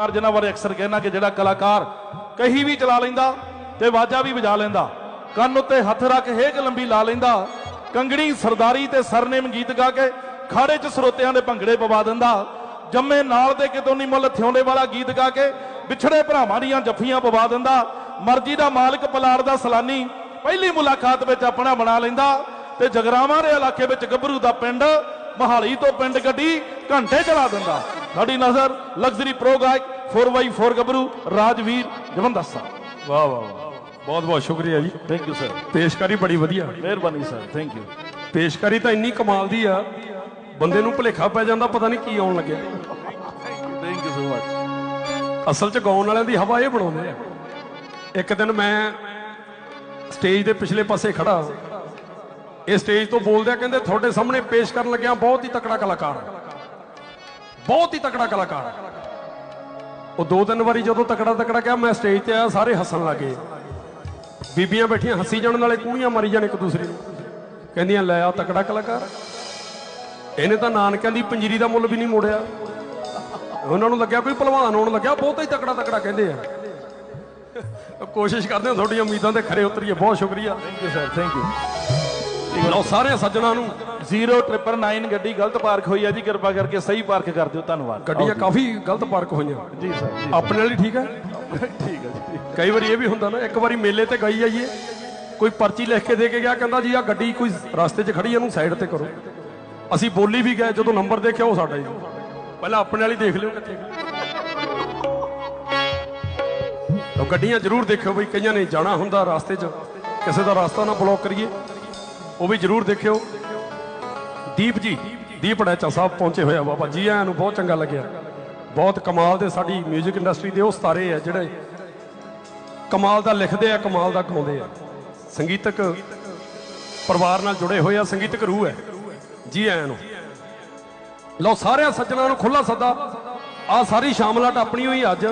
ਕਲਾਕਾਰ ਜਿਨ੍ਹਾਂ ਬਾਰੇ ਅਕਸਰ ਕਹਿਣਾ ਕਿ ਜਿਹੜਾ ਕਲਾਕਾਰ ਕਹੀ ਵੀ ਚਲਾ ਲੈਂਦਾ ਤੇ ਵਾਜਾ ਵੀ ਵਜਾ ਲੈਂਦਾ, ਕੰਨ ਉੱਤੇ ਹੱਥ ਰੱਖ ਹੇਕ ਲੰਬੀ ਲਾ ਲੈਂਦਾ, ਕੰਗਣੀ ਸਰਦਾਰੀ ਤੇ ਸਰਨੇਮ ਗੀਤ ਗਾ ਕੇ ਖਾੜੇ 'ਚ ਸਰੋਤਿਆਂ ਦੇ ਭੰਗੜੇ ਪਵਾ ਦਿੰਦਾ, ਜੰਮੇ ਨਾਲ ਦੇ ਕਿਤੋਂ ਨਹੀਂ ਮੁੱਲ ਥਿਉਂਦੇ ਵਾਲਾ ਗੀਤ ਗਾ ਕੇ ਵਿਛੜੇ ਭਰਾਵਾਂ ਦੀਆਂ ਜੱਫੀਆਂ ਪਵਾ ਦਿੰਦਾ, ਮਰਜ਼ੀ ਦਾ ਮਾਲਕ ਪਲਾੜ ਦਾ ਸਲਾਨੀ ਪਹਿਲੀ ਮੁਲਾਕਾਤ ਵਿੱਚ ਆਪਣਾ ਬਣਾ ਲੈਂਦਾ ਤੇ ਜਗਰਾਵਾਂ ਦੇ ਇਲਾਕੇ ਵਿੱਚ ਗੱਭਰੂ ਦਾ ਪਿੰਡ ਮਹਾਲੀ ਤੋਂ ਪਿੰਡ ਗੱਡੀ ਘੰਟੇ ਚਲਾ ਦਿੰਦਾ। ਸਾਡੀ ਨਜ਼ਰ ਲਗਜ਼ਰੀ ਪ੍ਰੋ ਗਾਇਕ 4x4 ਗੱਭਰੂ ਰਾਜਵੀਰ ਜਵੰਦਾ ਸਾਹਿਬ ਵਾਹ ਵਾਹ ਵਾਹ ਬਹੁਤ ਬਹੁਤ ਸ਼ੁਕਰੀਆ ਜੀ ਥੈਂਕ ਯੂ ਸਰ ਪੇਸ਼ਕਾਰੀ ਬੜੀ ਵਧੀਆ ਮਿਹਰਬਾਨੀ ਸਰ ਥੈਂਕ ਯੂ ਪੇਸ਼ਕਾਰੀ ਤਾਂ ਇੰਨੀ ਕਮਾਲ ਦੀ ਆ ਬੰਦੇ ਨੂੰ ਭੁਲੇਖਾ ਪੈ ਜਾਂਦਾ ਪਤਾ ਨਹੀਂ ਕੀ ਆਉਣ ਲੱਗਿਆ ਥੈਂਕ ਯੂ ਸੋ ਮਚ ਅਸਲ 'ਚ ਗਾਉਣ ਵਾਲਿਆਂ ਦੀ ਹਵਾ ਇਹ ਬਣਾਉਂਦੇ ਆ ਇੱਕ ਦਿਨ ਮੈਂ ਸਟੇਜ ਦੇ ਪਿਛਲੇ ਪਾਸੇ ਖੜਾ ਇਹ ਸਟੇਜ ਤੋਂ ਬੋਲਦਿਆਂ ਕਹਿੰਦੇ ਤੁਹਾਡੇ ਸਾਹਮਣੇ ਪੇਸ਼ ਕਰਨ ਲੱਗਿਆ ਬਹੁਤ ਹੀ ਤਕੜਾ ਕਲਾਕਾਰ ਬਹੁਤ ਹੀ ਤਕੜਾ ਕਲਾਕਾਰ ਉਹ ਦੋ ਤਿੰਨ ਵਾਰੀ ਜਦੋਂ ਤਕੜਾ ਤਕੜਾ ਕਿਹਾ, ਮੈਂ ਸਟੇਜ ਤੇ ਆਇਆ, ਸਾਰੇ ਹੱਸਣ ਲੱਗੇ ਬੀਬੀਆਂ ਬੈਠੀਆਂ, ਹੱਸੀ ਜਾਣ ਨਾਲੇ ਕੂਣੀਆਂ ਮਾਰੀ ਜਾਣ ਇੱਕ ਦੂਸਰੇ ਨੂੰ। ਕਹਿੰਦੀਆਂ, ਲੈ ਆ ਤਕੜਾ ਕਲਾਕਾਰ। ਇਹਨੇ ਤਾਂ ਨਾਨਕਿਆਂ ਦੀ ਪੰਜੀਰੀ ਦਾ ਮੁੱਲ ਵੀ ਨਹੀਂ ਮੋੜਿਆ। ਉਹਨਾਂ ਨੂੰ ਲੱਗਿਆ ਕੋਈ ਭਲਵਾਨ ਹੋਣ ਲੱਗਿਆ ਬਹੁਤ ਹੀ ਤਕੜਾ ਤਕੜਾ ਕਹਿੰਦੇ ਆ। ਕੋਸ਼ਿਸ਼ ਕਰਦੇ ਹਾਂ ਤੁਹਾਡੀਆਂ ਉਮੀਦਾਂ ਤੇ ਖਰੇ ਉਤਰੀਏ। ਬਹੁਤ ਸ਼ੁਕਰੀਆ। Thank you sir thank you ਲਓ ਸਾਰੇ ਸੱਜਣਾ ਨੂੰ। 0999 ਗੱਡੀ ਗਲਤ ਪਾਰਕ ਹੋਈ ਹੈ ਜੀ ਕਿਰਪਾ ਕਰਕੇ ਸਹੀ ਪਾਰਕ ਕਰ ਦਿਓ ਧੰਨਵਾਦ। ਗੱਡੀਆਂ ਕਾਫੀ ਗਲਤ ਪਾਰਕ ਹੋਈਆਂ। ਜੀ ਸਰ ਜੀ ਆਪਣੇ ਵਾਲੀ ਠੀਕ ਹੈ? ਠੀਕ ਹੈ ਜੀ। ਕਈ ਵਾਰੀ ਇਹ ਵੀ ਹੁੰਦਾ ਨਾ ਇੱਕ ਵਾਰੀ ਮੇਲੇ ਤੇ ਗਈ ਜਾਈਏ ਕੋਈ ਪਰਚੀ ਲਿਖ ਕੇ ਦੇ ਕੇ ਗਿਆ ਕਹਿੰਦਾ ਜੀ ਆ ਗੱਡੀ ਕੋਈ ਰਸਤੇ 'ਚ ਖੜੀ ਹੈ, ਇਹਨੂੰ ਸਾਈਡ ਤੇ ਕਰੋ। ਅਸੀਂ ਬੋਲੀ ਵੀ ਗਏ ਜਦੋਂ ਨੰਬਰ ਦੇਖਿਆ ਉਹ ਸਾਡਾ ਹੀ ਪਹਿਲਾਂ ਆਪਣੇ ਵਾਲੀ ਦੇਖ ਲਿਓ ਕਿੱਥੇ ਤਾਂ ਗੱਡੀਆਂ ਜ਼ਰੂਰ ਦੇਖਿਓ ਬਈ ਕਈਆਂ ਨੇ ਜਾਣਾ ਹੁੰਦਾ ਰਸਤੇ 'ਚ। ਕਿਸੇ ਦਾ ਰਸਤਾ ਨਾ ਬਲੌਕ ਕਰੀਏ। ਉਹ ਵੀ ਜ਼ਰੂਰ ਦੇਖਿਓ। ਦੀਪ ਜੀ, ਦੀਪ ਡੈਚਾ ਸਾਹਿਬ ਪਹੁੰਚੇ ਹੋਏ ਆ ਬਾਬਾ ਜੀ ਆਇਆਂ ਨੂੰ ਬਹੁਤ ਚੰਗਾ ਲੱਗਿਆ। ਬਹੁਤ ਕਮਾਲ ਦੇ ਸਾਡੀ 뮤직 ਇੰਡਸਟਰੀ ਦੇ ਉਹ ਸਤਾਰੇ ਆ ਜਿਹੜੇ ਕਮਾਲ ਦਾ ਲਿਖਦੇ ਆ, ਕਮਾਲ ਦਾ ਗਾਉਂਦੇ ਆ। ਸੰਗੀਤਕ ਪਰਿਵਾਰ ਨਾਲ ਜੁੜੇ ਹੋਏ ਆ, ਸੰਗੀਤਕ ਰੂਹ ਹੈ। ਜੀ ਆਇਆਂ ਨੂੰ। ਲਓ ਸਾਰਿਆਂ ਸੱਜਣਾਂ ਨੂੰ ਖੁੱਲਾ ਸੱਦਾ। ਆ ਸਾਰੀ ਸ਼ਾਮਲਾਟ ਆਪਣੀ ਹੋਈ ਅੱਜ।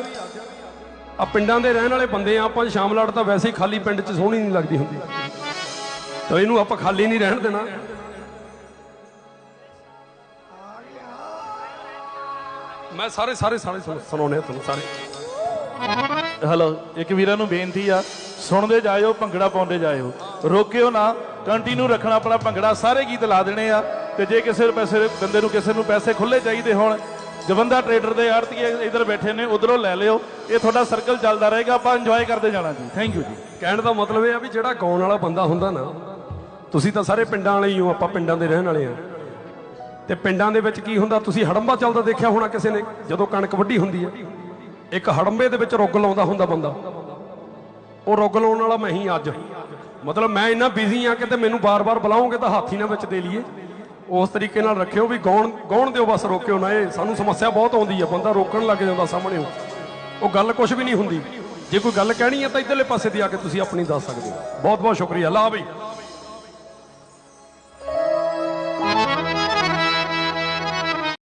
ਆ ਪਿੰਡਾਂ ਦੇ ਰਹਿਣ ਵਾਲੇ ਬੰਦੇ ਆ, ਆਪਾਂ ਸ਼ਾਮਲਾਟ ਤਾਂ ਵੈਸੇ ਹੀ ਖਾਲੀ ਪਿੰਡ 'ਚ ਸੋਹਣੀ ਨਹੀਂ ਲੱਗਦੀ ਹੁੰਦੀ। ਤਾਂ ਇਹਨੂੰ ਆਪਾਂ ਖਾਲੀ ਨਹੀਂ ਰਹਿਣ ਦੇਣਾ। ਮੈਂ ਸਾਰੇ ਸਾਰੇ ਸਾਰੇ ਸੁਣ- ਸੁਣਾਉਣੇ ਤੁਹਾਨੂੰ ਸਾਰੇ। ਹੈਲੋ ਇੱਕ ਵੀਰਾਂ ਨੂੰ ਬੇਨਤੀ ਆ ਸੁਣਦੇ ਜਾਇਓ ਭੰਗੜਾ ਪਾਉਂਦੇ ਜਾਇਓ। ਰੋਕਿਓ ਨਾ ਕੰਟੀਨਿਊ ਰੱਖਣਾ ਆਪਣਾ ਭੰਗੜਾ ਸਾਰੇ ਗੀਤ ਲਾ ਦੇਣੇ ਆ। ਤੇ ਜੇ ਕਿਸੇ ਪੈਸੇ ਬੰਦੇ ਨੂੰ ਕਿਸੇ ਨੂੰ ਪੈਸੇ ਖੁੱਲੇ ਚਾਹੀਦੇ ਹੋਣ ਜਵੰਦਾ ਟਰੇਡਰ ਦੇ ਆੜਤੀਏ ਇਧਰ ਬੈਠੇ ਨੇ ਉਧਰੋਂ ਲੈ ਲਿਓ। ਇਹ ਤੁਹਾਡਾ ਸਰਕਲ ਚੱਲਦਾ ਰਹੇਗਾ ਆਪਾਂ ਇੰਜੋਏ ਕਰਦੇ ਜਾਣਾ ਜੀ। ਥੈਂਕ ਯੂ ਜੀ। ਕਹਿਣ ਦਾ ਮਤਲਬ ਇਹ ਆ ਵੀ ਜਿਹੜਾ ਗਾਉਣ ਵਾਲਾ ਬੰਦਾ ਹੁੰਦਾ ਨਾ ਤੁਸੀਂ ਤਾਂ ਸਾਰੇ ਪਿੰਡਾਂ ਵਾਲੇ ਹੀ ਹੋ, ਆਪਾਂ ਪਿੰਡਾਂ ਦੇ ਰਹਿਣ ਵਾਲੇ ਆ। ਤੇ ਪਿੰਡਾਂ ਦੇ ਵਿੱਚ ਕੀ ਹੁੰਦਾ, ਤੁਸੀਂ ਹੜੰਬਾ ਚੱਲਦਾ ਦੇਖਿਆ ਹੋਣਾ ਕਿਸੇ ਨੇ? ਜਦੋਂ ਕਣਕ ਵੱਢੀ ਹੁੰਦੀ ਹੈ ਇੱਕ ਹੜੰਬੇ ਦੇ ਵਿੱਚ ਰੁੱਗ ਲਾਉਂਦਾ ਹੁੰਦਾ ਬੰਦਾ। ਉਹ ਰੁੱਗ ਲਾਉਣ ਵਾਲਾ ਮੈਂ ਹੀ ਅੱਜ। ਮਤਲਬ ਮੈਂ ਇੰਨਾ ਬਿਜ਼ੀ ਆ ਕਿ ਤੇ ਮੈਨੂੰ ਬਾਰ-ਬਾਰ ਬੁਲਾਓਗੇ ਤਾਂ ਹੱਥ ਹੀ ਨਾ ਵਿੱਚ ਦੇ ਲਈਏ। ਉਸ ਤਰੀਕੇ ਨਾਲ ਰੱਖਿਓ ਵੀ ਗਾਉਣ ਗਾਉਣ ਦਿਓ ਬਸ, ਰੋਕਿਓ ਨਾ। ਇਹ ਸਾਨੂੰ ਸਮੱਸਿਆ ਬਹੁਤ ਆਉਂਦੀ ਆ। ਬੰਦਾ ਰੋਕਣ ਲੱਗ ਜਾਂਦਾ ਸਾਹਮਣੇ। ਉਹ ਗੱਲ ਕੁਝ ਵੀ ਨਹੀਂ ਹੁੰਦੀ। ਜੇ ਕੋਈ ਗੱਲ ਕਹਿਣੀ ਹੈ ਤਾਂ ਇਧਰਲੇ ਪਾਸੇ ਦੀ ਆ ਕੇ ਤੁਸੀਂ ਆਪਣੀ ਦੱਸ ਸਕਦੇ ਹੋ। ਬਹੁਤ ਬਹੁਤ ਸ਼ੁਕਰੀਆ। ਲਾ ਬਈ।